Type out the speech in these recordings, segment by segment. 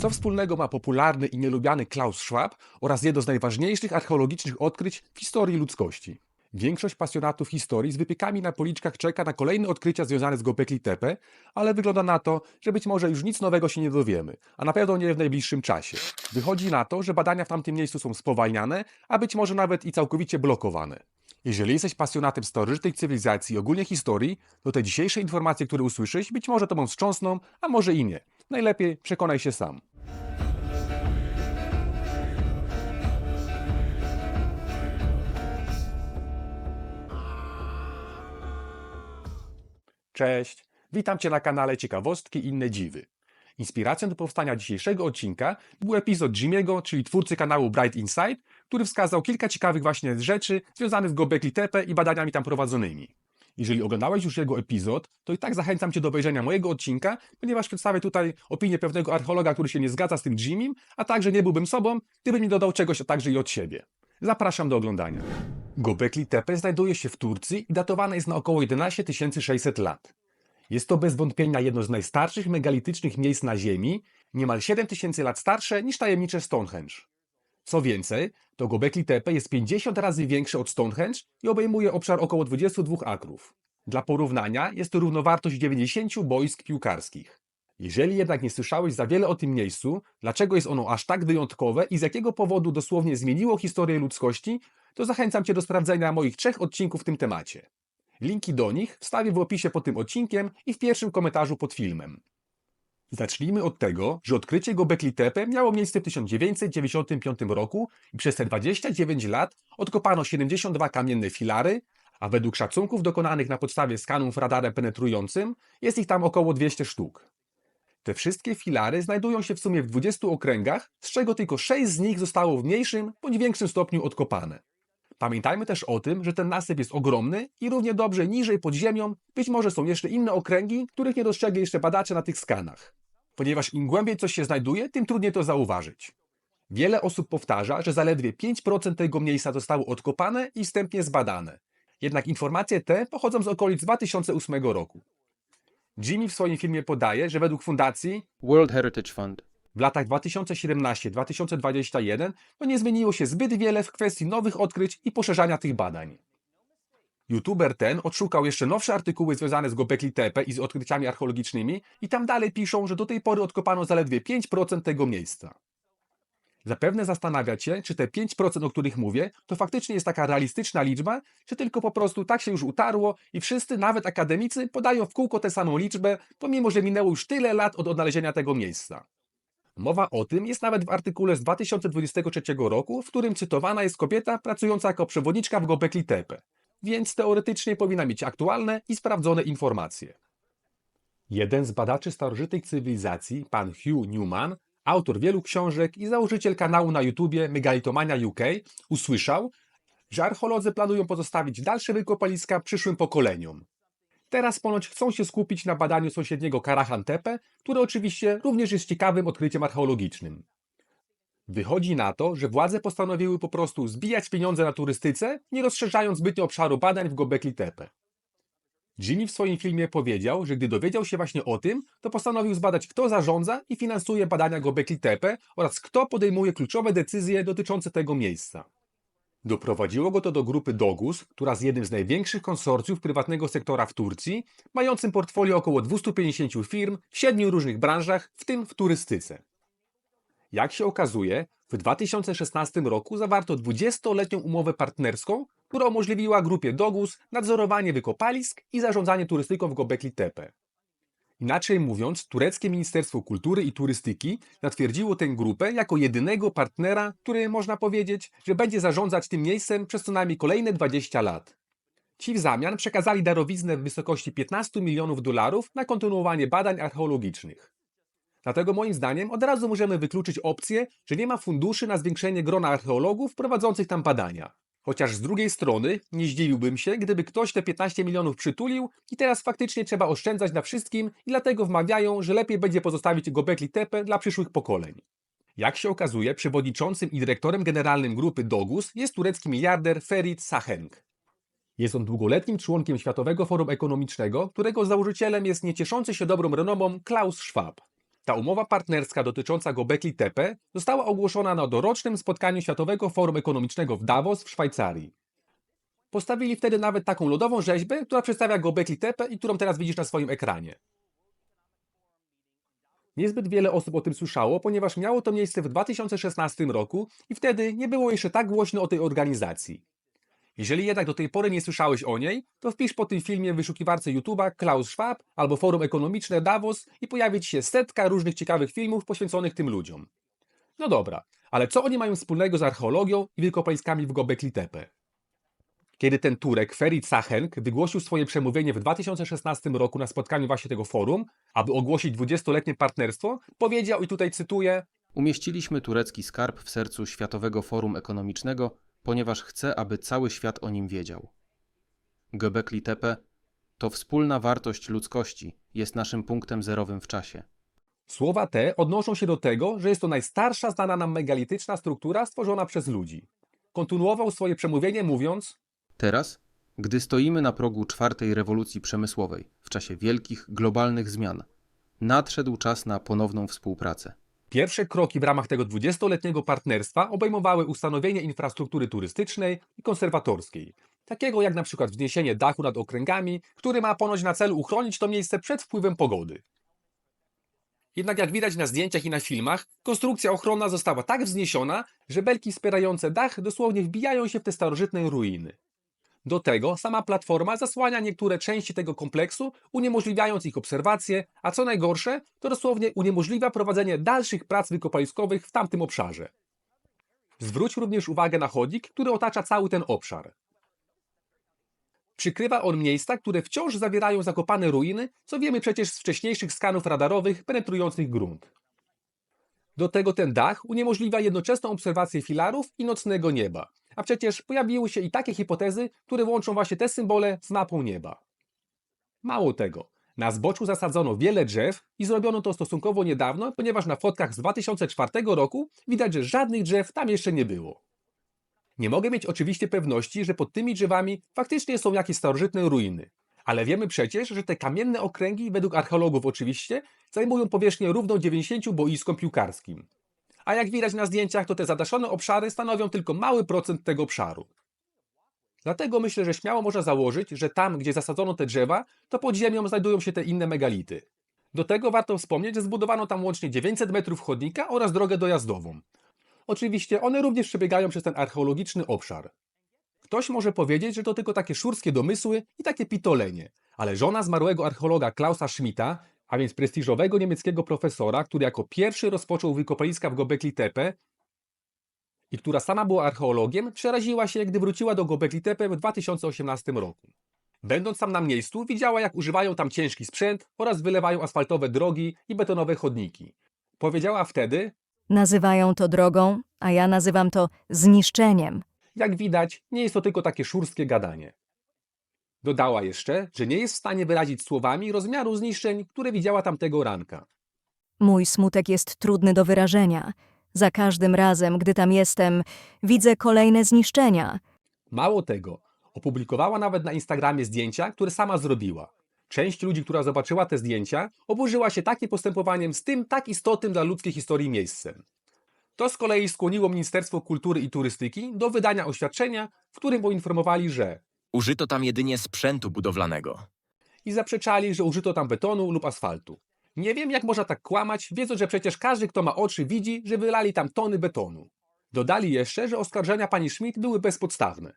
Co wspólnego ma popularny i nielubiany Klaus Schwab oraz jedno z najważniejszych archeologicznych odkryć w historii ludzkości? Większość pasjonatów historii z wypiekami na policzkach czeka na kolejne odkrycia związane z Gobekli Tepe, ale wygląda na to, że być może już nic nowego się nie dowiemy, a na pewno nie w najbliższym czasie. Wychodzi na to, że badania w tamtym miejscu są spowalniane, a być może nawet i całkowicie blokowane. Jeżeli jesteś pasjonatem starożytnej cywilizacji i ogólnie historii, to te dzisiejsze informacje, które usłyszysz, być może tobą wstrząsną, a może i nie. Najlepiej przekonaj się sam. Cześć, witam Cię na kanale Ciekawostki i inne dziwy. Inspiracją do powstania dzisiejszego odcinka był epizod Jimmy'ego, czyli twórcy kanału Bright Insight, który wskazał kilka ciekawych właśnie rzeczy związanych z Gobekli Tepe i badaniami tam prowadzonymi. Jeżeli oglądałeś już jego epizod, to i tak zachęcam Cię do obejrzenia mojego odcinka, ponieważ przedstawię tutaj opinię pewnego archeologa, który się nie zgadza z tym Jimmym, a także nie byłbym sobą, gdybym nie dodał czegoś także i od siebie. Zapraszam do oglądania. Gobekli Tepe znajduje się w Turcji i datowane jest na około 11 600 lat. Jest to bez wątpienia jedno z najstarszych megalitycznych miejsc na Ziemi, niemal 7000 lat starsze niż tajemnicze Stonehenge. Co więcej, to Gobekli Tepe jest 50 razy większe od Stonehenge i obejmuje obszar około 22 akrów. Dla porównania jest to równowartość 90 boisk piłkarskich. Jeżeli jednak nie słyszałeś za wiele o tym miejscu, dlaczego jest ono aż tak wyjątkowe i z jakiego powodu dosłownie zmieniło historię ludzkości, to zachęcam Cię do sprawdzenia moich trzech odcinków w tym temacie. Linki do nich wstawię w opisie pod tym odcinkiem i w pierwszym komentarzu pod filmem. Zacznijmy od tego, że odkrycie Gobekli Tepe miało miejsce w 1995 roku i przez te 29 lat odkopano 72 kamienne filary, a według szacunków dokonanych na podstawie skanów radarem penetrującym jest ich tam około 200 sztuk. Te wszystkie filary znajdują się w sumie w 20 okręgach, z czego tylko 6 z nich zostało w mniejszym bądź większym stopniu odkopane. Pamiętajmy też o tym, że ten nasyp jest ogromny i równie dobrze niżej pod ziemią być może są jeszcze inne okręgi, których nie dostrzegli jeszcze badacze na tych skanach. Ponieważ im głębiej coś się znajduje, tym trudniej to zauważyć. Wiele osób powtarza, że zaledwie 5% tego miejsca zostało odkopane i wstępnie zbadane. Jednak informacje te pochodzą z okolic 2008 roku. Jimmy w swoim filmie podaje, że według fundacji World Heritage Fund. W latach 2017-2021 to nie zmieniło się zbyt wiele w kwestii nowych odkryć i poszerzania tych badań. YouTuber ten odszukał jeszcze nowsze artykuły związane z Gobekli Tepe i z odkryciami archeologicznymi i tam dalej piszą, że do tej pory odkopano zaledwie 5% tego miejsca. Zapewne zastanawia Cię, czy te 5%, o których mówię, to faktycznie jest taka realistyczna liczba, czy tylko po prostu tak się już utarło i wszyscy, nawet akademicy, podają w kółko tę samą liczbę, pomimo że minęło już tyle lat od odnalezienia tego miejsca. Mowa o tym jest nawet w artykule z 2023 roku, w którym cytowana jest kobieta pracująca jako przewodniczka w Gobekli Tepe, więc teoretycznie powinna mieć aktualne i sprawdzone informacje. Jeden z badaczy starożytnej cywilizacji, pan Hugh Newman, autor wielu książek i założyciel kanału na YouTubie Megalitomania UK, usłyszał, że archeolodzy planują pozostawić dalsze wykopaliska przyszłym pokoleniom. Teraz ponoć chcą się skupić na badaniu sąsiedniego Karahan Tepe, które oczywiście również jest ciekawym odkryciem archeologicznym. Wychodzi na to, że władze postanowiły po prostu zbijać pieniądze na turystyce, nie rozszerzając zbytnio obszaru badań w Gobekli Tepe. Jimmy w swoim filmie powiedział, że gdy dowiedział się właśnie o tym, to postanowił zbadać kto zarządza i finansuje badania Gobekli Tepe oraz kto podejmuje kluczowe decyzje dotyczące tego miejsca. Doprowadziło go to do grupy Dogus, która jest jednym z największych konsorcjów prywatnego sektora w Turcji, mającym portfolio około 250 firm w siedmiu różnych branżach, w tym w turystyce. Jak się okazuje, w 2016 roku zawarto 20-letnią umowę partnerską, która umożliwiła grupie Dogus nadzorowanie wykopalisk i zarządzanie turystyką w Gobekli Tepe. Inaczej mówiąc, tureckie Ministerstwo Kultury i Turystyki zatwierdziło tę grupę jako jedynego partnera, który można powiedzieć, że będzie zarządzać tym miejscem przez co najmniej kolejne 20 lat. Ci w zamian przekazali darowiznę w wysokości 15 milionów dolarów na kontynuowanie badań archeologicznych. Dlatego moim zdaniem od razu możemy wykluczyć opcję, że nie ma funduszy na zwiększenie grona archeologów prowadzących tam badania. Chociaż z drugiej strony nie zdziwiłbym się, gdyby ktoś te 15 milionów przytulił i teraz faktycznie trzeba oszczędzać na wszystkim i dlatego wmawiają, że lepiej będzie pozostawić Gobekli Tepe dla przyszłych pokoleń. Jak się okazuje, przewodniczącym i dyrektorem generalnym grupy Dogus jest turecki miliarder Ferit Sahenk. Jest on długoletnim członkiem Światowego Forum Ekonomicznego, którego założycielem jest niecieszący się dobrą renomą Klaus Schwab. Ta umowa partnerska dotycząca Gobekli Tepe została ogłoszona na dorocznym spotkaniu Światowego Forum Ekonomicznego w Davos w Szwajcarii. Postawili wtedy nawet taką lodową rzeźbę, która przedstawia Gobekli Tepe i którą teraz widzisz na swoim ekranie. Niezbyt wiele osób o tym słyszało, ponieważ miało to miejsce w 2016 roku i wtedy nie było jeszcze tak głośno o tej organizacji. Jeżeli jednak do tej pory nie słyszałeś o niej, to wpisz po tym filmie w wyszukiwarce YouTube'a Klaus Schwab albo Forum Ekonomiczne Davos i pojawi ci się setka różnych ciekawych filmów poświęconych tym ludziom. No dobra, ale co oni mają wspólnego z archeologią i wykopaliskami w Gobekli Tepe? Kiedy ten Turek, Ferit Sachenk, wygłosił swoje przemówienie w 2016 roku na spotkaniu właśnie tego forum, aby ogłosić 20-letnie partnerstwo, powiedział, i tutaj cytuję, Umieściliśmy turecki skarb w sercu Światowego Forum Ekonomicznego, ponieważ chcę, aby cały świat o nim wiedział. Göbekli Tepe to wspólna wartość ludzkości, jest naszym punktem zerowym w czasie. Słowa te odnoszą się do tego, że jest to najstarsza znana nam megalityczna struktura stworzona przez ludzi. Kontynuował swoje przemówienie mówiąc: Teraz, gdy stoimy na progu czwartej rewolucji przemysłowej, w czasie wielkich, globalnych zmian, nadszedł czas na ponowną współpracę. Pierwsze kroki w ramach tego 20-letniego partnerstwa obejmowały ustanowienie infrastruktury turystycznej i konserwatorskiej, takiego jak na przykład wzniesienie dachu nad okręgami, który ma ponoć na celu uchronić to miejsce przed wpływem pogody. Jednak jak widać na zdjęciach i na filmach, konstrukcja ochronna została tak wzniesiona, że belki wspierające dach dosłownie wbijają się w te starożytne ruiny. Do tego sama platforma zasłania niektóre części tego kompleksu, uniemożliwiając ich obserwację, a co najgorsze, to dosłownie uniemożliwia prowadzenie dalszych prac wykopaliskowych w tamtym obszarze. Zwróć również uwagę na chodnik, który otacza cały ten obszar. Przykrywa on miejsca, które wciąż zawierają zakopane ruiny, co wiemy przecież z wcześniejszych skanów radarowych penetrujących grunt. Do tego ten dach uniemożliwia jednoczesną obserwację filarów i nocnego nieba. A przecież pojawiły się i takie hipotezy, które łączą właśnie te symbole z mapą nieba. Mało tego, na zboczu zasadzono wiele drzew i zrobiono to stosunkowo niedawno, ponieważ na fotkach z 2004 roku widać, że żadnych drzew tam jeszcze nie było. Nie mogę mieć oczywiście pewności, że pod tymi drzewami faktycznie są jakieś starożytne ruiny, ale wiemy przecież, że te kamienne okręgi, według archeologów oczywiście, zajmują powierzchnię równą 90 boiskom piłkarskim. A jak widać na zdjęciach, to te zadaszone obszary stanowią tylko mały procent tego obszaru. Dlatego myślę, że śmiało można założyć, że tam, gdzie zasadzono te drzewa, to pod ziemią znajdują się te inne megality. Do tego warto wspomnieć, że zbudowano tam łącznie 900 metrów chodnika oraz drogę dojazdową. Oczywiście one również przebiegają przez ten archeologiczny obszar. Ktoś może powiedzieć, że to tylko takie szurskie domysły i takie pitolenie, ale żona zmarłego archeologa Klausa Schmidta, a więc prestiżowego niemieckiego profesora, który jako pierwszy rozpoczął wykopaliska w Gobekli Tepe i która sama była archeologiem, przeraziła się, gdy wróciła do Gobekli Tepe w 2018 roku. Będąc tam na miejscu, widziała jak używają tam ciężki sprzęt oraz wylewają asfaltowe drogi i betonowe chodniki. Powiedziała wtedy, Nazywają to drogą, a ja nazywam to zniszczeniem. Jak widać, nie jest to tylko takie szurskie gadanie. Dodała jeszcze, że nie jest w stanie wyrazić słowami rozmiaru zniszczeń, które widziała tamtego ranka. Mój smutek jest trudny do wyrażenia. Za każdym razem, gdy tam jestem, widzę kolejne zniszczenia. Mało tego, opublikowała nawet na Instagramie zdjęcia, które sama zrobiła. Część ludzi, która zobaczyła te zdjęcia, oburzyła się takim postępowaniem z tym tak istotnym dla ludzkiej historii miejscem. To z kolei skłoniło Ministerstwo Kultury i Turystyki do wydania oświadczenia, w którym poinformowali, że Użyto tam jedynie sprzętu budowlanego. i zaprzeczali, że użyto tam betonu lub asfaltu. Nie wiem, jak można tak kłamać, wiedząc, że przecież każdy, kto ma oczy, widzi, że wylali tam tony betonu. Dodali jeszcze, że oskarżenia pani Schmidt były bezpodstawne.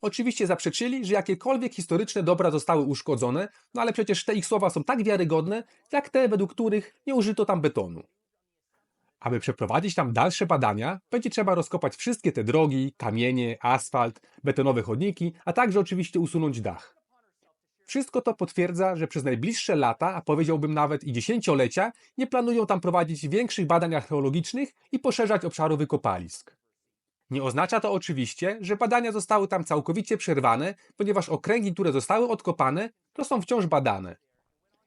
Oczywiście zaprzeczyli, że jakiekolwiek historyczne dobra zostały uszkodzone, no ale przecież te ich słowa są tak wiarygodne, jak te, według których nie użyto tam betonu. Aby przeprowadzić tam dalsze badania, będzie trzeba rozkopać wszystkie te drogi, kamienie, asfalt, betonowe chodniki, a także oczywiście usunąć dach. Wszystko to potwierdza, że przez najbliższe lata, a powiedziałbym nawet i dziesięciolecia, nie planują tam prowadzić większych badań archeologicznych i poszerzać obszaru wykopalisk. Nie oznacza to oczywiście, że badania zostały tam całkowicie przerwane, ponieważ okręgi, które zostały odkopane, to są wciąż badane.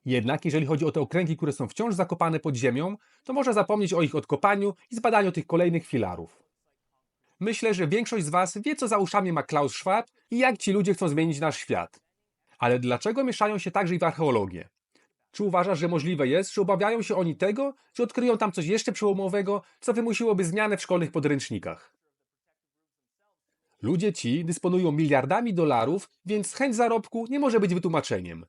Jednak jeżeli chodzi o te okręgi, które są wciąż zakopane pod ziemią, to można zapomnieć o ich odkopaniu i zbadaniu tych kolejnych filarów. Myślę, że większość z Was wie, co za uszami ma Klaus Schwab i jak ci ludzie chcą zmienić nasz świat. Ale dlaczego mieszają się także i w archeologię? Czy uważasz, że możliwe jest, że obawiają się oni tego, że odkryją tam coś jeszcze przełomowego, co wymusiłoby zmianę w szkolnych podręcznikach? Ludzie ci dysponują miliardami dolarów, więc chęć zarobku nie może być wytłumaczeniem.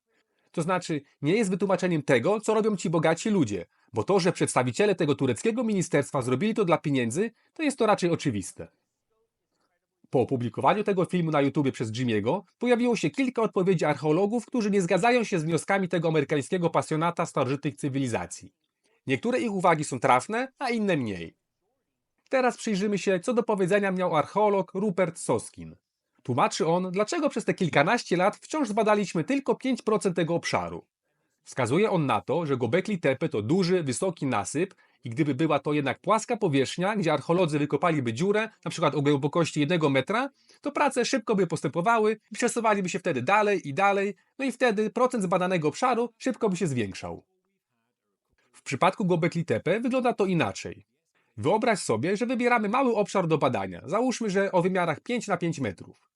To znaczy, nie jest wytłumaczeniem tego, co robią ci bogaci ludzie, bo to, że przedstawiciele tego tureckiego ministerstwa zrobili to dla pieniędzy, to jest to raczej oczywiste. Po opublikowaniu tego filmu na YouTube przez Jimmy'ego pojawiło się kilka odpowiedzi archeologów, którzy nie zgadzają się z wnioskami tego amerykańskiego pasjonata starożytnych cywilizacji. Niektóre ich uwagi są trafne, a inne mniej. Teraz przyjrzymy się, co do powiedzenia miał archeolog Rupert Soskin. Tłumaczy on, dlaczego przez te kilkanaście lat wciąż zbadaliśmy tylko 5% tego obszaru. Wskazuje on na to, że Gobekli Tepe to duży, wysoki nasyp i gdyby była to jednak płaska powierzchnia, gdzie archeolodzy wykopaliby dziurę, na przykład o głębokości jednego metra, to prace szybko by postępowały i przesuwaliby się wtedy dalej i dalej, no i wtedy procent zbadanego obszaru szybko by się zwiększał. W przypadku Gobekli Tepe wygląda to inaczej. Wyobraź sobie, że wybieramy mały obszar do badania, załóżmy, że o wymiarach 5 na 5 metrów.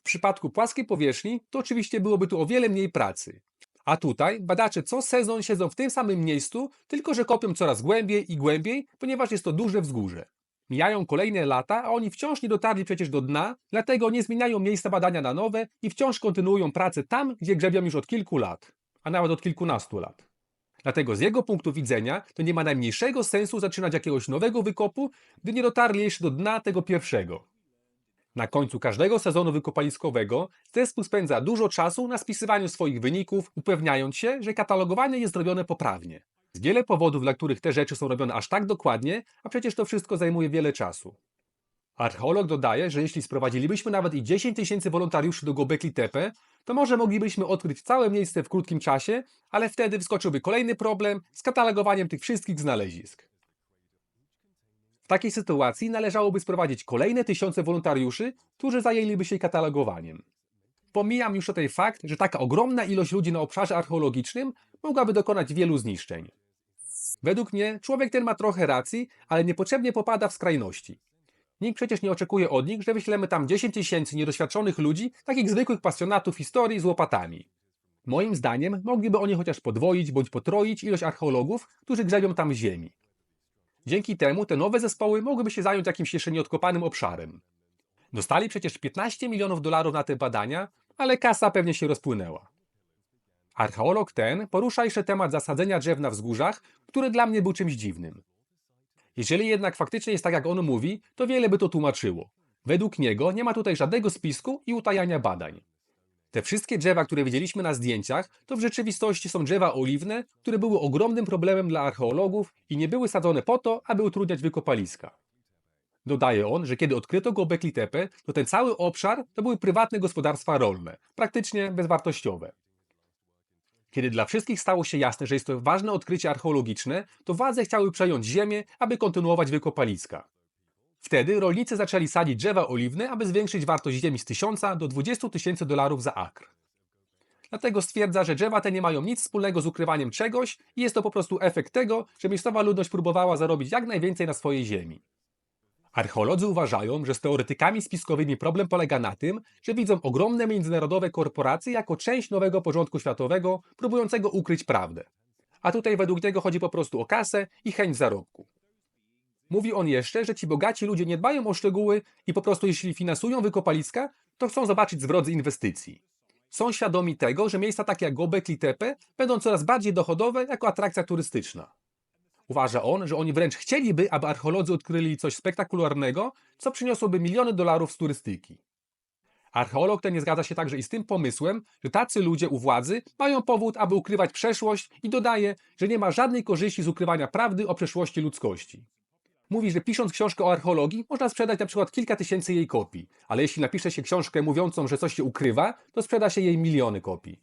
W przypadku płaskiej powierzchni to oczywiście byłoby tu o wiele mniej pracy. A tutaj badacze co sezon siedzą w tym samym miejscu, tylko że kopią coraz głębiej i głębiej, ponieważ jest to duże wzgórze. Mijają kolejne lata, a oni wciąż nie dotarli przecież do dna, dlatego nie zmieniają miejsca badania na nowe i wciąż kontynuują pracę tam, gdzie grzebią już od kilku lat, a nawet od kilkunastu lat. Dlatego z jego punktu widzenia to nie ma najmniejszego sensu zaczynać jakiegoś nowego wykopu, gdy nie dotarli jeszcze do dna tego pierwszego. Na końcu każdego sezonu wykopaliskowego zespół spędza dużo czasu na spisywaniu swoich wyników, upewniając się, że katalogowanie jest zrobione poprawnie. Jest wiele powodów, dla których te rzeczy są robione aż tak dokładnie, a przecież to wszystko zajmuje wiele czasu. Archeolog dodaje, że jeśli sprowadzilibyśmy nawet i 10 tysięcy wolontariuszy do Gobekli Tepe, to może moglibyśmy odkryć całe miejsce w krótkim czasie, ale wtedy wskoczyłby kolejny problem z katalogowaniem tych wszystkich znalezisk. Takiej sytuacji należałoby sprowadzić kolejne tysiące wolontariuszy, którzy zajęliby się katalogowaniem. Pomijam już tutaj fakt, że taka ogromna ilość ludzi na obszarze archeologicznym mogłaby dokonać wielu zniszczeń. Według mnie człowiek ten ma trochę racji, ale niepotrzebnie popada w skrajności. Nikt przecież nie oczekuje od nich, że wyślemy tam 10 tysięcy niedoświadczonych ludzi, takich zwykłych pasjonatów historii z łopatami. Moim zdaniem mogliby oni chociaż podwoić bądź potroić ilość archeologów, którzy grzebią tam ziemi. Dzięki temu te nowe zespoły mogłyby się zająć jakimś jeszcze nieodkopanym obszarem. Dostali przecież 15 milionów dolarów na te badania, ale kasa pewnie się rozpłynęła. Archeolog ten porusza jeszcze temat zasadzenia drzew na wzgórzach, który dla mnie był czymś dziwnym. Jeżeli jednak faktycznie jest tak, jak on mówi, to wiele by to tłumaczyło. Według niego nie ma tutaj żadnego spisku i utajania badań. Te wszystkie drzewa, które widzieliśmy na zdjęciach, to w rzeczywistości są drzewa oliwne, które były ogromnym problemem dla archeologów i nie były sadzone po to, aby utrudniać wykopaliska. Dodaje on, że kiedy odkryto Gobekli Tepe, to ten cały obszar to były prywatne gospodarstwa rolne, praktycznie bezwartościowe. Kiedy dla wszystkich stało się jasne, że jest to ważne odkrycie archeologiczne, to władze chciały przejąć ziemię, aby kontynuować wykopaliska. Wtedy rolnicy zaczęli sadzić drzewa oliwne, aby zwiększyć wartość ziemi z 1000 do 20 tysięcy dolarów za akr. Dlatego stwierdza, że drzewa te nie mają nic wspólnego z ukrywaniem czegoś i jest to po prostu efekt tego, że miejscowa ludność próbowała zarobić jak najwięcej na swojej ziemi. Archeolodzy uważają, że z teoretykami spiskowymi problem polega na tym, że widzą ogromne międzynarodowe korporacje jako część nowego porządku światowego, próbującego ukryć prawdę. A tutaj według niego chodzi po prostu o kasę i chęć zarobku. Mówi on jeszcze, że ci bogaci ludzie nie dbają o szczegóły i po prostu jeśli finansują wykopaliska, to chcą zobaczyć zwrot z inwestycji. Są świadomi tego, że miejsca takie jak Gobekli Tepe będą coraz bardziej dochodowe jako atrakcja turystyczna. Uważa on, że oni wręcz chcieliby, aby archeolodzy odkryli coś spektakularnego, co przyniosłoby miliony dolarów z turystyki. Archeolog ten nie zgadza się także i z tym pomysłem, że tacy ludzie u władzy mają powód, aby ukrywać przeszłość i dodaje, że nie ma żadnej korzyści z ukrywania prawdy o przeszłości ludzkości. Mówi, że pisząc książkę o archeologii, można sprzedać na przykład kilka tysięcy jej kopii, ale jeśli napisze się książkę mówiącą, że coś się ukrywa, to sprzeda się jej miliony kopii.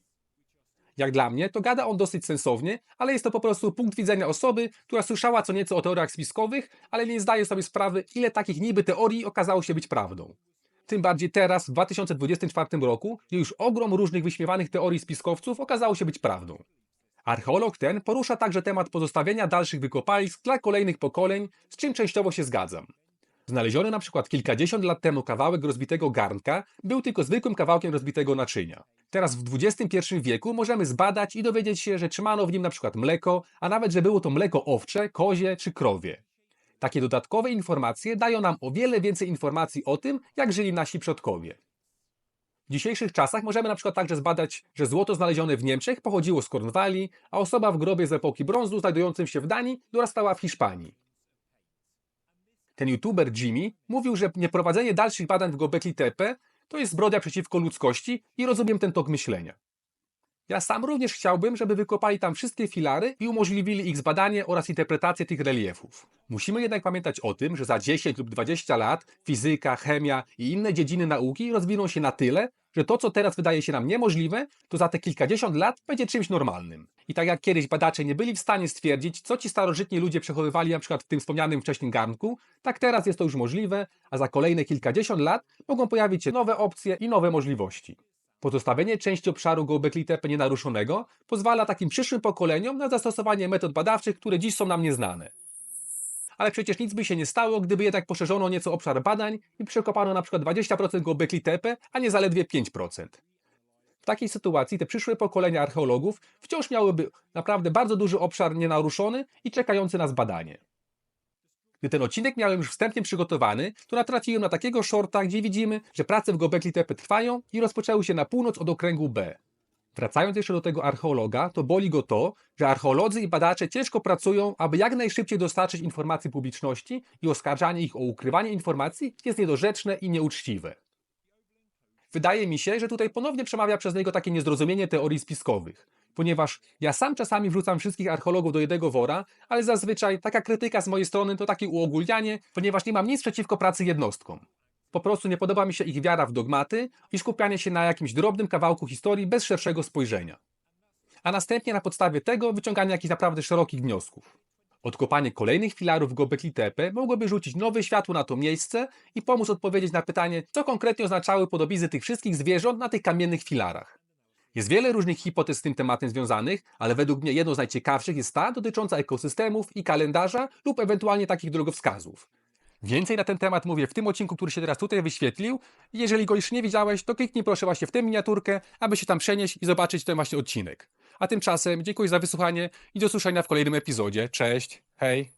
Jak dla mnie, to gada on dosyć sensownie, ale jest to po prostu punkt widzenia osoby, która słyszała co nieco o teoriach spiskowych, ale nie zdaje sobie sprawy, ile takich niby teorii okazało się być prawdą. Tym bardziej teraz, w 2024 roku, gdzie już ogrom różnych wyśmiewanych teorii spiskowców okazało się być prawdą. Archeolog ten porusza także temat pozostawienia dalszych wykopalisk dla kolejnych pokoleń, z czym częściowo się zgadzam. Znaleziony na przykład kilkadziesiąt lat temu kawałek rozbitego garnka był tylko zwykłym kawałkiem rozbitego naczynia. Teraz w XXI wieku możemy zbadać i dowiedzieć się, że trzymano w nim na przykład mleko, a nawet, że było to mleko owcze, kozie czy krowie. Takie dodatkowe informacje dają nam o wiele więcej informacji o tym, jak żyli nasi przodkowie. W dzisiejszych czasach możemy na przykład także zbadać, że złoto znalezione w Niemczech pochodziło z Kornwalii, a osoba w grobie z epoki brązu znajdującym się w Danii dorastała w Hiszpanii. Ten youtuber Jimmy mówił, że nieprowadzenie dalszych badań w Gobekli Tepe to jest zbrodnia przeciwko ludzkości i rozumiem ten tok myślenia. Ja sam również chciałbym, żeby wykopali tam wszystkie filary i umożliwili ich zbadanie oraz interpretację tych reliefów. Musimy jednak pamiętać o tym, że za 10 lub 20 lat fizyka, chemia i inne dziedziny nauki rozwiną się na tyle, że to, co teraz wydaje się nam niemożliwe, to za te kilkadziesiąt lat będzie czymś normalnym. I tak jak kiedyś badacze nie byli w stanie stwierdzić, co ci starożytni ludzie przechowywali na przykład w tym wspomnianym wcześniej garnku, tak teraz jest to już możliwe, a za kolejne kilkadziesiąt lat mogą pojawić się nowe opcje i nowe możliwości. Pozostawienie części obszaru Göbekli Tepe nienaruszonego pozwala takim przyszłym pokoleniom na zastosowanie metod badawczych, które dziś są nam nieznane. Ale przecież nic by się nie stało, gdyby jednak poszerzono nieco obszar badań i przekopano na przykład 20% Göbekli Tepe, a nie zaledwie 5%. W takiej sytuacji te przyszłe pokolenia archeologów wciąż miałyby naprawdę bardzo duży obszar nienaruszony i czekający na zbadanie. Gdy ten odcinek miałem już wstępnie przygotowany, to natrafiłem na takiego shorta, gdzie widzimy, że prace w Gobekli Tepe trwają i rozpoczęły się na północ od okręgu B. Wracając jeszcze do tego archeologa, to boli go to, że archeolodzy i badacze ciężko pracują, aby jak najszybciej dostarczyć informacji publiczności i oskarżanie ich o ukrywanie informacji jest niedorzeczne i nieuczciwe. Wydaje mi się, że tutaj ponownie przemawia przez niego takie niezrozumienie teorii spiskowych, ponieważ ja sam czasami wrzucam wszystkich archeologów do jednego wora, ale zazwyczaj taka krytyka z mojej strony to takie uogólnianie, ponieważ nie mam nic przeciwko pracy jednostkom. Po prostu nie podoba mi się ich wiara w dogmaty i skupianie się na jakimś drobnym kawałku historii bez szerszego spojrzenia. A następnie na podstawie tego wyciąganie jakichś naprawdę szerokich wniosków. Odkopanie kolejnych filarów Gobekli Tepe mogłoby rzucić nowe światło na to miejsce i pomóc odpowiedzieć na pytanie, co konkretnie oznaczały podobizny tych wszystkich zwierząt na tych kamiennych filarach. Jest wiele różnych hipotez z tym tematem związanych, ale według mnie jedną z najciekawszych jest ta dotycząca ekosystemów i kalendarza lub ewentualnie takich drogowskazów. Więcej na ten temat mówię w tym odcinku, który się teraz tutaj wyświetlił. Jeżeli go jeszcze nie widziałeś, to kliknij proszę właśnie w tę miniaturkę, aby się tam przenieść i zobaczyć ten właśnie odcinek. A tymczasem dziękuję za wysłuchanie i do usłyszenia w kolejnym epizodzie. Cześć, hej!